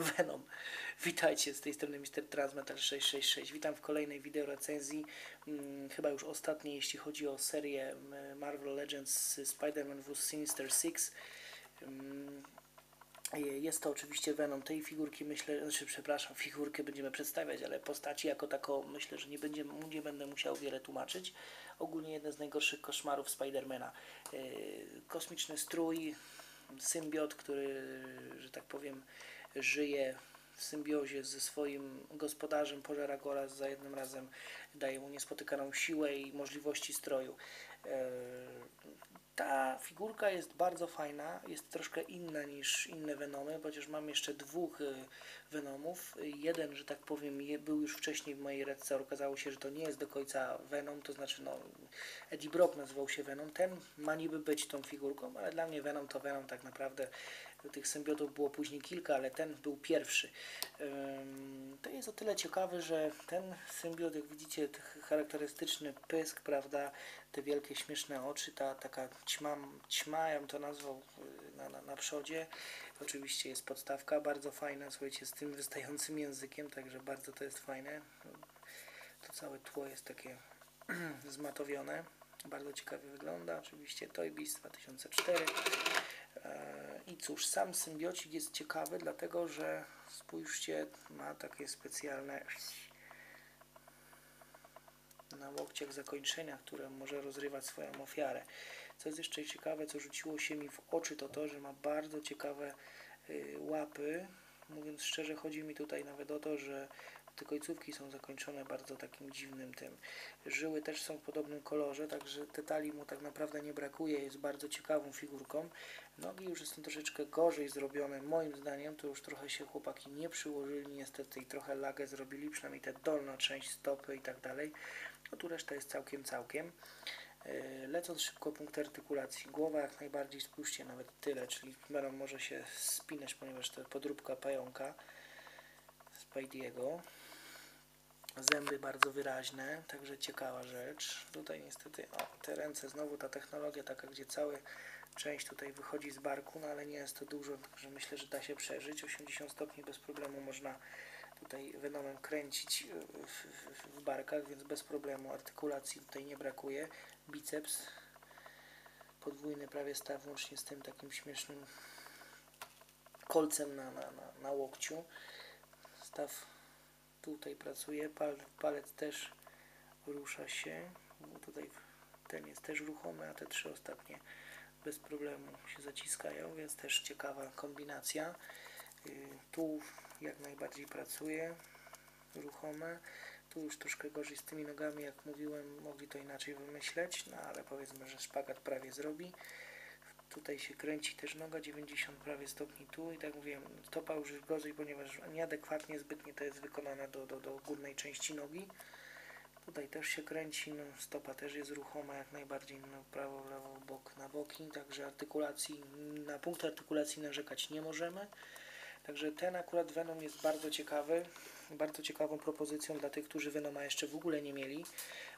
Venom. Witajcie, z tej strony Mr. Transmetal 666. Witam w kolejnej wideo recenzji, hmm, chyba już ostatniej, jeśli chodzi o serię mm, Marvel Legends Spider-Man vs. Sinister Six. Hmm, jest to oczywiście Venom tej figurki, myślę, znaczy przepraszam, figurkę będziemy przedstawiać, ale postaci jako taką myślę, że nie, będzie, nie będę musiał wiele tłumaczyć. Ogólnie jeden z najgorszych koszmarów Spidermana. Yy, kosmiczny strój, symbiot, który, że tak powiem, żyje w symbiozie ze swoim gospodarzem, pożera go raz za jednym razem, daje mu niespotykaną siłę i możliwości stroju. Yy, ta figurka jest bardzo fajna, jest troszkę inna niż inne Venomy, chociaż mam jeszcze dwóch y, Venomów. Jeden, że tak powiem, był już wcześniej w mojej redce, okazało się, że to nie jest do końca Venom, to znaczy no, Eddie Brock nazywał się Venom. Ten ma niby być tą figurką, ale dla mnie Venom to Venom tak naprawdę. Tych symbiotów było później kilka, ale ten był pierwszy. To jest o tyle ciekawy, że ten symbiot, jak widzicie, charakterystyczny pysk, prawda, te wielkie śmieszne oczy, ta taka ćma, ćma ja bym to nazwał y, na, na, na przodzie. Oczywiście jest podstawka, bardzo fajna, słuchajcie, z tym wystającym językiem, także bardzo to jest fajne. To całe tło jest takie zmatowione. Bardzo ciekawie wygląda. Oczywiście Toy Biz 2004. E, I cóż, sam symbiocik jest ciekawy, dlatego że spójrzcie, ma takie specjalne na łokciach zakończenia, które może rozrywać swoją ofiarę. Co jest jeszcze ciekawe, co rzuciło się mi w oczy, to to, że ma bardzo ciekawe y, łapy. Mówiąc szczerze, chodzi mi tutaj nawet o to, że te końcówki są zakończone bardzo takim dziwnym tym. Żyły też są w podobnym kolorze, także detali mu tak naprawdę nie brakuje, jest bardzo ciekawą figurką. Nogi już są troszeczkę gorzej zrobione, moim zdaniem, to już trochę się chłopaki nie przyłożyli, niestety i trochę lagę zrobili, przynajmniej tę dolna część stopy i tak dalej. No tu reszta jest całkiem, całkiem. E, lecąc szybko punkt artykulacji, głowa jak najbardziej spójrzcie, nawet tyle, czyli Meron może się spinać, ponieważ to podróbka pająka Spidey'ego. Zęby bardzo wyraźne, także ciekawa rzecz. Tutaj niestety, o, te ręce, znowu ta technologia taka, gdzie cała część tutaj wychodzi z barku, no ale nie jest to dużo, także myślę, że da się przeżyć. 80 stopni bez problemu można tutaj Venomem kręcić w, w, w barkach, więc bez problemu artykulacji tutaj nie brakuje. Biceps podwójny prawie staw, łącznie z tym takim śmiesznym kolcem na, na, na, na łokciu. Staw tutaj pracuje, Pal, palec też rusza się. Tutaj ten jest też ruchomy, a te trzy ostatnie bez problemu się zaciskają, więc też ciekawa kombinacja. Y, tu jak najbardziej pracuje, ruchome. Tu już troszkę gorzej z tymi nogami, jak mówiłem, mogli to inaczej wymyśleć, no ale powiedzmy, że szpagat prawie zrobi. Tutaj się kręci też noga, 90 prawie stopni tu i tak mówiłem, stopa już gorzej, ponieważ nieadekwatnie zbytnie to jest wykonane do, do, do górnej części nogi. Tutaj też się kręci, no, stopa też jest ruchoma jak najbardziej no, prawo, lewo, bok na boki, także artykulacji, na punkt artykulacji narzekać nie możemy. Także ten akurat Venom jest bardzo ciekawy, bardzo ciekawą propozycją dla tych, którzy Venoma jeszcze w ogóle nie mieli,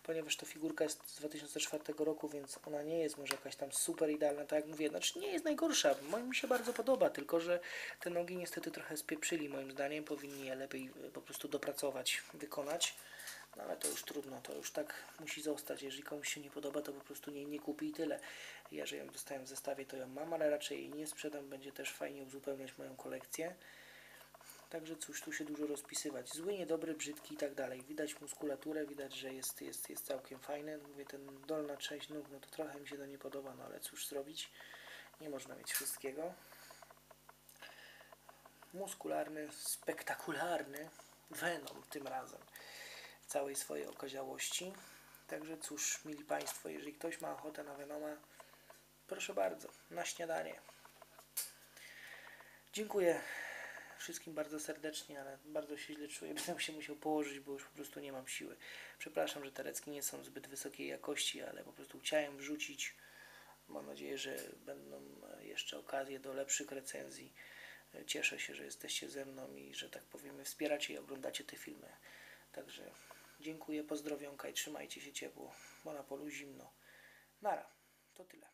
ponieważ to figurka jest z 2004 roku, więc ona nie jest może jakaś tam super idealna, tak jak mówię, znaczy nie jest najgorsza, mi się bardzo podoba, tylko że te nogi niestety trochę spieprzyli moim zdaniem, powinni je lepiej po prostu dopracować, wykonać. No ale to już trudno, to już tak musi zostać. Jeżeli komuś się nie podoba, to po prostu nie, nie kupi i tyle. Ja, że ją dostałem w zestawie, to ją mam, ale raczej jej nie sprzedam. Będzie też fajnie uzupełniać moją kolekcję. Także cóż, tu się dużo rozpisywać. Zły, niedobry, brzydki i tak dalej. Widać muskulaturę, widać, że jest, jest, jest całkiem fajny. Mówię, ten dolna część nóg, no to trochę mi się to nie podoba, no ale cóż zrobić. Nie można mieć wszystkiego. Muskularny, spektakularny Venom tym razem całej swojej okaziałości. Także cóż, mili Państwo, jeżeli ktoś ma ochotę na Venoma, proszę bardzo, na śniadanie. Dziękuję wszystkim bardzo serdecznie, ale bardzo się źle czuję. Będę się musiał położyć, bo już po prostu nie mam siły. Przepraszam, że te recki nie są zbyt wysokiej jakości, ale po prostu chciałem wrzucić. Mam nadzieję, że będą jeszcze okazje do lepszych recenzji. Cieszę się, że jesteście ze mną i że tak powiem wspieracie i oglądacie te filmy. Także Dziękuję, pozdrowionka i trzymajcie się ciepło, bo na polu zimno. Nara, to tyle.